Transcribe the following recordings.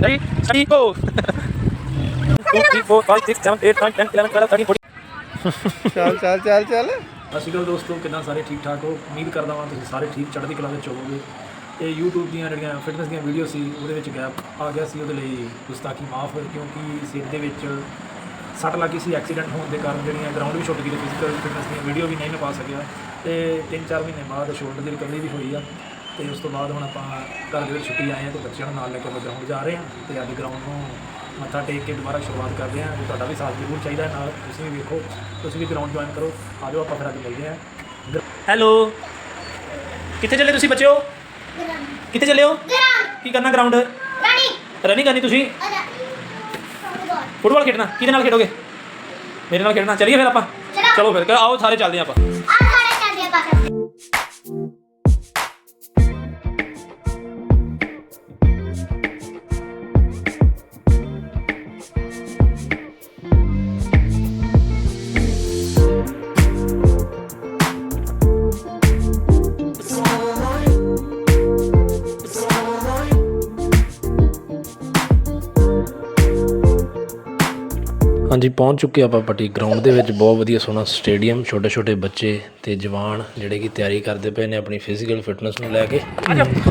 Twelve, thirteen, fourteen. ਚੱਲ ਚੱਲ ਚੱਲ ਚੱਲ। ਸਤਿ ਸ਼੍ਰੀ ਅਕਾਲ ਦੋਸਤੋ ਕਿੱਦਾਂ ਸਾਰੇ ਠੀਕ ਠਾਕ ਹੋ? ਉਮੀਦ ਕਰਦਾ ਹਾਂ ਤੁਸੀਂ ਸਾਰੇ ਠੀਕ ਚੜ੍ਹਦੀ ਕਲਾ ਵਿੱਚ ਹੋਵੋਗੇ। ਇਹ YouTube ਦੀਆਂ ਜਿਹੜੀਆਂ ਫਿਟਨੈਸ ਦੀਆਂ ਵੀਡੀਓ ਸੀ ਉਹਦੇ ਵਿੱਚ ਗੈਪ ਆ ਗਿਆ ਸੀ ਉਹਦੇ ਲਈ ਗੁਸਤਾਖੀ ਮਾਫ ਕਿਉਂਕਿ ਸਿਰ ਦੇ ਵਿੱਚ ਸੱਟ ਲੱਗੀ ਸੀ ਐਕਸੀਡੈਂਟ ਹੋਣ ਦੇ ਕਾਰਨ ਜਿਹੜੀਆਂ ਗਰਾਊਂਡ ਵੀ ਛੁੱਟ ਗਈ ਤੇ ਫਿਜ਼ੀਕਲ ਫਿਟਨੈਸ ਦੀਆਂ ਵੀਡੀਓ ਵੀ ਨਹੀਂ ਪਾ ਸਕਿਆ। ਤੇ 3-4 ਮਹੀਨੇ ਬਾਅਦ ਸ਼ੋਲਡਰ ਦੀ ਰਿਕਵਰੀ ਵੀ ਹੋਈ ਆ। ਤੇ ਉਸ ਤੋਂ ਬਾਅਦ ਹੁਣ ਆਪਾਂ ਘਰ ਦੇ ਵਿੱਚ ਛੁੱਟੀ ਆਏ ਆ ਤੇ ਬੱਚਿਆਂ ਨੂੰ ਨਾਲ ਲੈ ਕੇ ਆਪਾਂ ਗਰਾਊਂਡ ਜਾ ਰਹੇ ਆ ਤੇ ਅੱਜ ਗਰਾਊਂਡ ਨੂੰ ਮੱਥਾ ਟੇਕ ਕੇ ਦੁਬਾਰਾ ਸ਼ੁਰੂਆਤ ਕਰਦੇ ਹਾਂ। ਜੇ ਤੁਹਾਡਾ ਵੀ ਸਾਥ ਜ਼ਰੂਰ ਚਾਹੀਦਾ ਹੈ ਨਾਲ। ਤੁਸੀਂ ਵੀ ਵੇਖੋ ਤੁਸੀਂ ਵੀ ਗਰਾਊਂਡ ਜੁਆਇਨ ਕਰੋ। ਆ ਜਾਓ ਆਪਾਂ ਫਿਰ ਅੱਜ ਮਿਲਦੇ ਹਾਂ। ਹੈਲੋ ਕਿੱਥੇ ਚੱਲੇ ਤੁਸੀਂ ਬੱਚਿਓ? ਕਿੱਥੇ ਚੱਲੇ ਹੋ? ਕੀ ਕਰਨਾ ਗਰਾਊਂਡ ਰਨਿੰਗ ਕਰਨੀ ਤੁਸੀਂ? ਫੁੱਟਬਾਲ ਖੇਡਣਾ। ਕਿਹਦੇ ਨਾਲ ਖੇਡੋਗੇ? ਮੇਰੇ ਨਾਲ ਖੇਡਣਾ। ਚਲੀਏ ਫਿਰ ਆਪਾਂ। ਚਲੋ। ਫਿਰ ਆਓ ਸਾਰੇ ਚੱਲਦੇ ਹਾਂ ਆਪਾਂ। ਹਾਂਜੀ, ਪਹੁੰਚ ਚੁੱਕੇ ਆਪਾਂ ਪੱਟੀ ਗਰਾਊਂਡ ਦੇ ਵਿੱਚ। ਬਹੁਤ ਵਧੀਆ ਸੋਹਣਾ ਸਟੇਡੀਅਮ ਛੋਟੇ ਛੋਟੇ ਬੱਚੇ ਤੇ ਜਵਾਨ ਜਿਹੜੇ ਕਿ ਤਿਆਰੀ ਕਰਦੇ ਪਏ ਨੇ ਆਪਣੀ ਫਿਜ਼ੀਕਲ ਫਿਟਨੈਸ ਨੂੰ ਲੈ ਕੇ।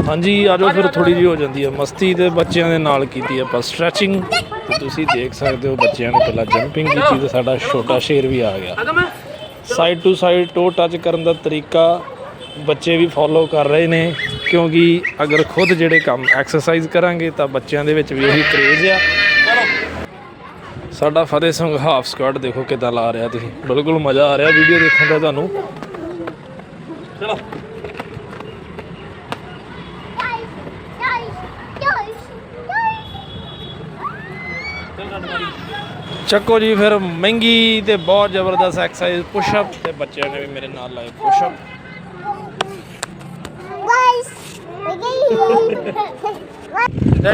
ਹਾਂਜੀ ਆਜੋ ਫਿਰ ਥੋੜੀ ਜਿਹੀ ਹੋ ਜਾਂਦੀ ਹੈ ਮਸਤੀ ਤੇ ਬੱਚਿਆਂ ਦੇ ਨਾਲ ਕੀਤੀ ਆਪਾਂ ਸਟ੍ਰੈਚਿੰਗ ਤੁਸੀਂ ਦੇਖ ਸਕਦੇ ਹੋ ਬੱਚਿਆਂ ਨੇ ਪਹਿਲਾਂ ਜੰਪਿੰਗ ਕੀਤੀ ਤੇ ਸਾਡਾ ਛੋਟਾ ਸ਼ੇਰ ਵੀ ਆ ਗਿਆ। Side to side toe touch ਕਰਨ ਦਾ ਤਰੀਕਾ ਬੱਚੇ ਵੀ ਫੋਲੋ ਕਰ ਰਹੇ ਨੇ। ਕਿਉਂਕਿ ਅਗਰ ਖੁਦ ਜਿਹੜੇ ਕੰਮ ਐਕਸਰਸਾਈਜ਼ ਕਰਾਂਗੇ ਤਾਂ ਬੱਚਿਆਂ ਦੇ ਵਿੱਚ ਵੀ ਉਹੀ ਕਰੇਜ਼ ਆ। ਸਾਡਾ ਫਤਿਹ ਸਿੰਘ ਹਾਫ ਸਕੁਆਡ ਦੇਖੋ ਕਿਦਾਂ ਲਾ ਰਿਹਾ ਤੁਸੀਂ। ਬਿਲਕੁਲ ਮਜ਼ਾ ਆ ਰਿਹਾ ਵੀਡੀਓ ਦੇਖਣ ਦਾ ਤੁਹਾਨੂੰ। ਚਲੋ। ਚੱਕੋ ਜੀ ਫਿਰ ਮਹਿੰਗੀ ਤੇ ਬਹੁਤ ਜ਼ਬਰਦਸਤ ਐਕਸਰਸਾਈਜ਼ ਪੁਸ਼ ਅਪ ਤੇ ਬੱਚਿਆਂ ਨੇ ਵੀ ਮੇਰੇ ਨਾਲ ਲਾਏ push up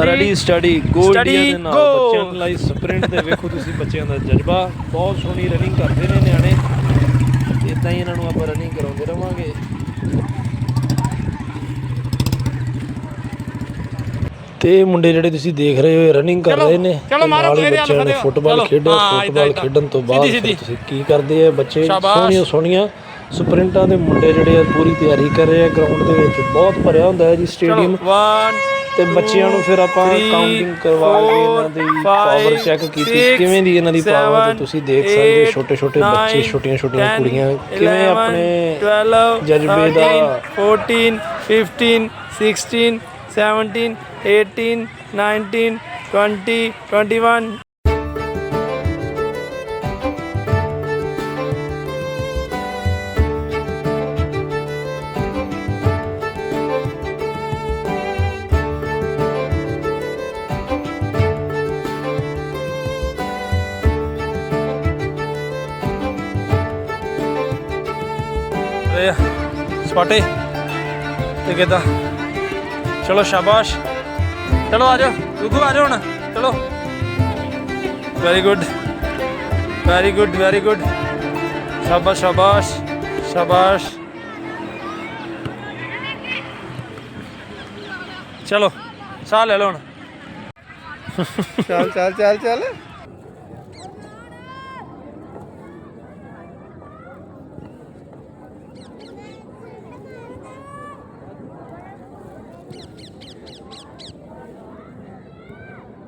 ready study go Study, India ਦੇ ਨਾਲ! ਬੱਚਿਆਂ ਦੇ ਲਈ ਸਪ੍ਰਿੰਟ ਤੇ ਵੇਖੋ ਤੁਸੀਂ ਬੱਚਿਆਂ ਦਾ ਜਜ਼ਬਾ ਬਹੁਤ ਸੋਹਣੀ ਰਨਿੰਗ ਕਰਦੇ ਨੇ ਨਿਆਣੇ ਇਦਾਂ ਹੀ ਇਹਨਾਂ ਨੂੰ ਆਪਾਂ ਰਨਿੰਗ ਕਰਾਉਂਦੇ ਰਵਾਂਗੇ ਤੇ ਮੁੰਡੇ ਜਿਹੜੇ ਤੁਸੀਂ ਦੇਖ ਰਹੇ ਹੋ ਰਨਿੰਗ ਕਰ ਰਹੇ ਨੇ ਚਲੋ ਮਾਰੋ ਮੇਰੇ ਹੱਥ ਫਤਿਹ। ਫੁੱਟਬਾਲ ਏਦਾਂ, ਫੁੱਟਬਾਲ। ਖੇਡਣ ਤੋਂ ਬਾਅਦ। ਤੁਸੀਂ ਕੀ ਕਰਦੇ ਆ ਬੱਚੇ। ਸੋਹਣੀਆਂ ਸੋਹਣੀਆਂ ਸਪ੍ਰਿੰਟਾਂ ਦੇ ਮੁੰਡੇ ਜਿਹੜੇ ਆ ਪੂਰੀ ਤਿਆਰੀ ਕਰ ਰਹੇ ਆ ਗਰਾਊਂਡ ਦੇ ਵਿੱਚ ਬਹੁਤ ਭਰਿਆ ਹੁੰਦਾ ਹੈ ਜੀ ਸਟੇਡੀਅਮ 1 ਤੇ ਬੱਚਿਆਂ ਨੂੰ ਫਿਰ ਆਪਾਂ ਕਾਊਂਟਿੰਗ ਕਰਵਾ ਕੇ ਇਹਨਾਂ ਦੀ ਪਾਵਰ ਚੈੱਕ ਕੀਤੀ। ਕਿਵੇਂ ਦੀ ਇਹਨਾਂ ਦੀ ਪਾਵਰ ਤੇ ਤੁਸੀਂ ਦੇਖ ਸਕਦੇ ਛੋਟੇ ਛੋਟੇ ਬੱਚੇ ਛੋਟੀਆਂ ਛੋਟੀਆਂ 10, ਕੁੜੀਆਂ ਕਿਵੇਂ 11, ਆਪਣੇ 12 ਜਜ਼ਬੇ ਦਾ 14 15 16 17 18 19 20 21 ਰੇ ਸਪਾਟੇ। ਤੇ ਕਿਦਾਂ? ਚਲੋ ਸ਼ਾਬਾਸ਼। ਚਲੋ ਆ ਜਾਓ। ਗੁੱਗੂ ਆ ਹੁਣ। ਚਲੋ। Very good very good very good ਸ਼ਾਬਾਸ਼ ਸ਼ਾਬਾਸ਼। ਸ਼ਾਬਾਸ਼। ਚਲੋ। ਸਾਹ ਲੈ ਲਓ ਹੁਣ। ਚੱਲ ਚੱਲ ਚੱਲ ਚੱਲ।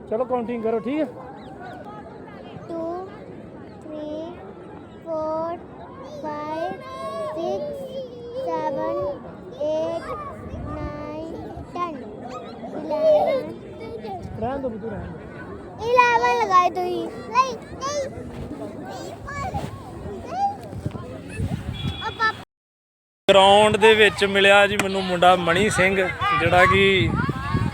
चलो काउंटिंग करो ठीक है two three four five six seven eight nine ten eleven रहने दो तू रहने इलेवन लगाए तो ही नहीं ਨਹੀਂ ਗਰਾਊਂਡ ਦੇ ਵਿੱਚ ਮਿਲਿਆ ਜੀ ਮੈਨੂੰ ਮੁੰਡਾ ਮਣੀ ਸਿੰਘ ਜਿਹੜਾ ਕਿ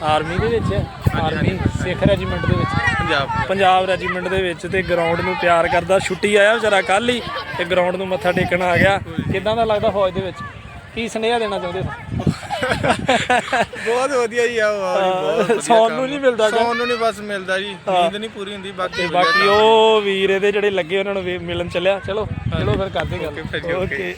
ਆਰਮੀ ਦੇ ਵਿੱਚ ਆਰਮੀ ਸਿੱਖ ਰੈਜੀਮੈਂਟ ਦੇ ਵਿੱਚ। ਪੰਜਾਬ ਪੰਜਾਬ ਰੈਜੀਮੈਂਟ ਦੇ ਵਿੱਚ ਤੇ ਗਰਾਊਂਡ ਨੂੰ ਪਿਆਰ ਕਰਦਾ। ਛੁੱਟੀ ਆਇਆ ਵਿਚਾਰਾ ਕੱਲ ਹੀ ਤੇ ਗਰਾਊਂਡ ਨੂੰ ਮੱਥਾ ਟੇਕਣ ਆ ਗਿਆ। ਕਿਦਾਂ ਦਾ ਲੱਗਦਾ ਫੌਜ ਦੇ ਵਿੱਚ? ਕੀ ਸੁਨੇਹਾ ਦੇਣਾ ਚਾਹੁੰਦੇ ਹੋ? ਬਹੁਤ ਵਧੀਆ ਜੀ ਆ ਸੌਣ ਨੂੰ। ਨਹੀਂ ਮਿਲਦਾ। ਸੌਣ ਨੂੰ ਨਹੀਂ ਬਸ ਮਿਲਦਾ ਜੀ। ਨੀਂਦ ਨਹੀਂ ਪੂਰੀ ਹੁੰਦੀ ਬਾਕੀ ਬਾਕੀ। ਉਹ ਵੀਰ ਇਹਦੇ ਜਿਹੜੇ ਲੱਗੇ ਉਹਨਾਂ ਨੂੰ ਮਿਲਣ ਚੱਲਿਆ। ਚਲੋ ਚਲੋ ਫਿਰ ਕਰਦੇ ਗੱਲ. ਓਕੇ।